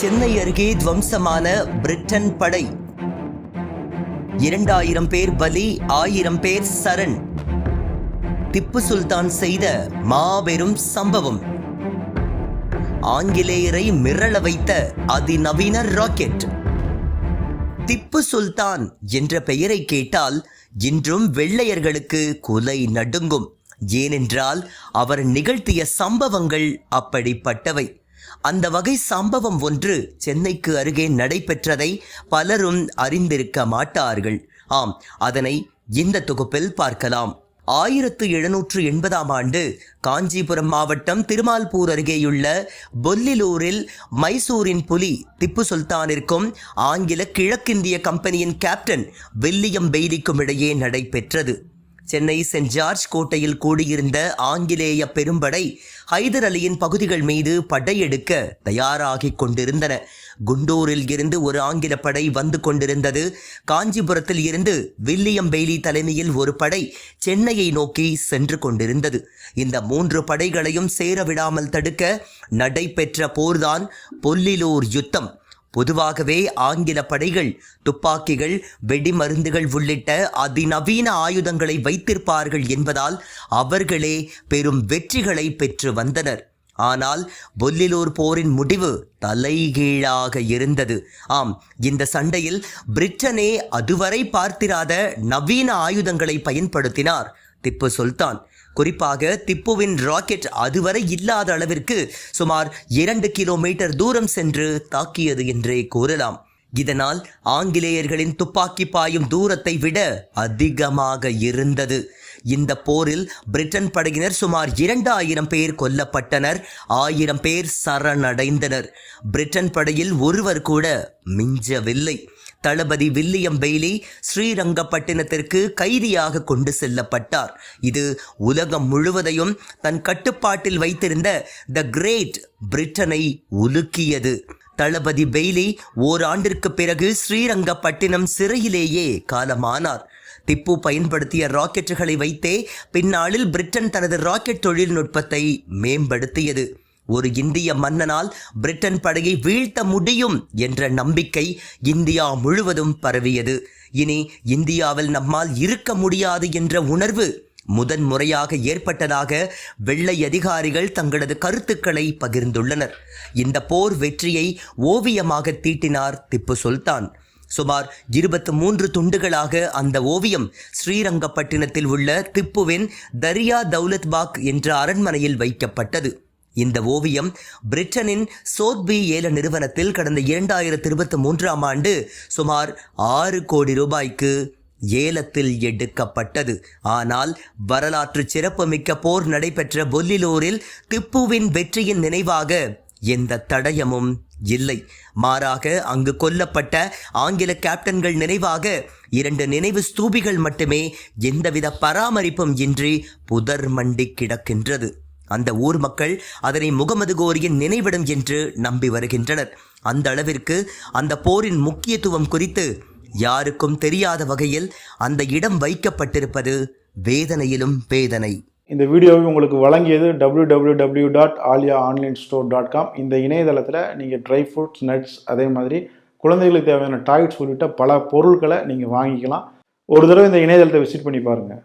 சென்னை அருகே துவம்சமான பிரிட்டன் படை. இரண்டாயிரம் பேர் பலி ஆயிரம் பேர் சரண். திப்பு சுல்தான் செய்த மாபெரும் சம்பவம். ஆங்கிலேயரை மிரள வைத்த அதிநவீன ராக்கெட். திப்பு சுல்தான் என்ற பெயரை கேட்டால் இன்றும் வெள்ளையர்களுக்கு குலை நடுங்கும். ஏனென்றால் அவர் நிகழ்த்திய சம்பவங்கள் அப்படிப்பட்டவை. அந்த வகை சம்பவம் ஒன்று சென்னைக்கு அருகே நடைபெற்றதை பலரும் அறிந்திருக்க மாட்டார்கள். ஆம் அதனை இந்த தொகுப்பில் பார்க்கலாம். ஆயிரத்து எழுநூற்று எண்பதாம் ஆண்டு காஞ்சிபுரம் மாவட்டம் திருமால்பூர் அருகேயுள்ள பொல்லிலூரில் மைசூரின் புலி திப்பு சுல்தானிற்கும் ஆங்கில கிழக்கிந்திய கம்பெனியின் கேப்டன் வில்லியம் பெய்லிக்கும் இடையே நடைபெற்றது. சென்னை சென்ட் ஜார்ஜ் கோட்டையில் கூடியிருந்த ஆங்கிலேய பெரும்படை ஹைதர் அலியின் பகுதிகள் மீது படையெடுக்க தயாராகிக் கொண்டிருந்தன. குண்டூரில் இருந்து ஒரு ஆங்கில படை வந்து கொண்டிருந்தது. காஞ்சிபுரத்தில் இருந்து வில்லியம் பெய்லி தலைமையில் ஒரு படை சென்னையை நோக்கி சென்று கொண்டிருந்தது. இந்த மூன்று படைகளையும் சேர விடாமல் தடுக்க நடைபெற்ற போர்தான் பொல்லிலூர் யுத்தம். பொதுவாகவே ஆங்கில படைகள் துப்பாக்கிகள் வெடிமருந்துகள் உள்ளிட்ட அதிநவீன ஆயுதங்களை வைத்திருப்பார்கள் என்பதால் அவர்களே பெரும் வெற்றிகளை பெற்று வந்தனர். ஆனால் பொல்லிலூர் போரின் முடிவு தலைகீழாக இருந்தது. ஆம் இந்த சண்டையில் பிரிட்டனே அதுவரை பார்த்திராத நவீன ஆயுதங்களை பயன்படுத்தினார் திப்பு சுல்தான். குறிப்பாக திப்புவின் ராக்கெட் அதுவரை இல்லாத அளவிற்கு சுமார் இரண்டு கிலோமீட்டர் தூரம் சென்று தாக்கியது என்றே கூறலாம். இதனால் ஆங்கிலேயர்களின் துப்பாக்கி பாயும் தூரத்தை விட அதிகமாக இருந்தது. இந்த போரில் பிரிட்டன் படையினர் சுமார் இரண்டாயிரம் பேர் கொல்லப்பட்டனர் ஆயிரம் பேர் சரணடைந்தனர். பிரிட்டன் படையில் ஒருவர் கூட மிஞ்சவில்லை. தளபதி வில்லியம் பெய்லி ஸ்ரீரங்கப்பட்டினத்திற்கு கைதியாக கொண்டு செல்லப்பட்டார். இது உலகம் முழுவதையும் தன் கட்டுப்பாட்டில் வைத்திருந்த த கிரேட் பிரிட்டனை உலுக்கியது. தளபதி பெய்லி ஓராண்டிற்கு பிறகு ஸ்ரீரங்கப்பட்டினம் சிறையிலேயே காலமானார். திப்பு பயன்படுத்திய ராக்கெட்டுகளை வைத்தே பின்னாளில் பிரிட்டன் தனது ராக்கெட் தொழில்நுட்பத்தை மேம்படுத்தியது. ஒரு இந்திய மன்னனால் பிரிட்டன் படையை வீழ்த்த முடியும் என்ற நம்பிக்கை இந்தியா முழுவதும் பரவியது. இனி இந்தியாவில் நம்மால் இருக்க முடியாது என்ற உணர்வு முதன் முறையாக ஏற்பட்டதாக வெள்ளை அதிகாரிகள் தங்களது கருத்துக்களை பகிர்ந்துள்ளனர். இந்த போர் வெற்றியை ஓவியமாக தீட்டினார் திப்பு சுல்தான். சுமார் இருபத்து மூன்று துண்டுகளாக அந்த ஓவியம் ஸ்ரீரங்கப்பட்டினத்தில் உள்ள திப்புவின் தரியா தௌலத் பாக் என்ற அரண்மனையில் வைக்கப்பட்டது. இந்த ஓவியம் பிரிட்டனின் சோத்பி ஏல நிறுவனத்தில் கடந்த இரண்டாயிரத்தி இருபத்தி மூன்றாம் ஆண்டு சுமார் ஆறு கோடி ரூபாய்க்கு ஏலத்தில் எடுக்கப்பட்டது. ஆனால் வரலாற்று சிறப்புமிக்க போர் நடைபெற்ற பொல்லிலூரில் திப்புவின் வெற்றியின் நினைவாக எந்த தடயமும் இல்லை. மாறாக அங்கு கொல்லப்பட்ட ஆங்கில கேப்டன்கள் நினைவாக இரண்டு நினைவு ஸ்தூபிகள் மட்டுமே எந்தவித பராமரிப்பும் இன்றி புதர் மண்டி கிடக்கின்றது. அந்த ஊர் மக்கள் அதனை முகமது கோரியின் நினைவிடம் என்று நம்பி வருகின்றனர். அந்த அளவிற்கு அந்த போரின் முக்கியத்துவம் குறித்து யாருக்கும் தெரியாத வகையில் அந்த இடம் வைக்கப்பட்டிருப்பது வேதனையிலும் வேதனை. இந்த வீடியோவை உங்களுக்கு வழங்கியது www.alia dot Alia online store dot com இந்த இணையதளத்தில் நீங்கள் ட்ரை ஃப்ரூட்ஸ் நட்ஸ் அதே மாதிரி குழந்தைகளுக்கு தேவையான டாய்ஸ் உள்ளிட்ட பல பொருட்களை நீங்கள் வாங்கிக்கலாம். ஒரு தடவை இந்த இணையதளத்தை விசிட் பண்ணி பாருங்கள்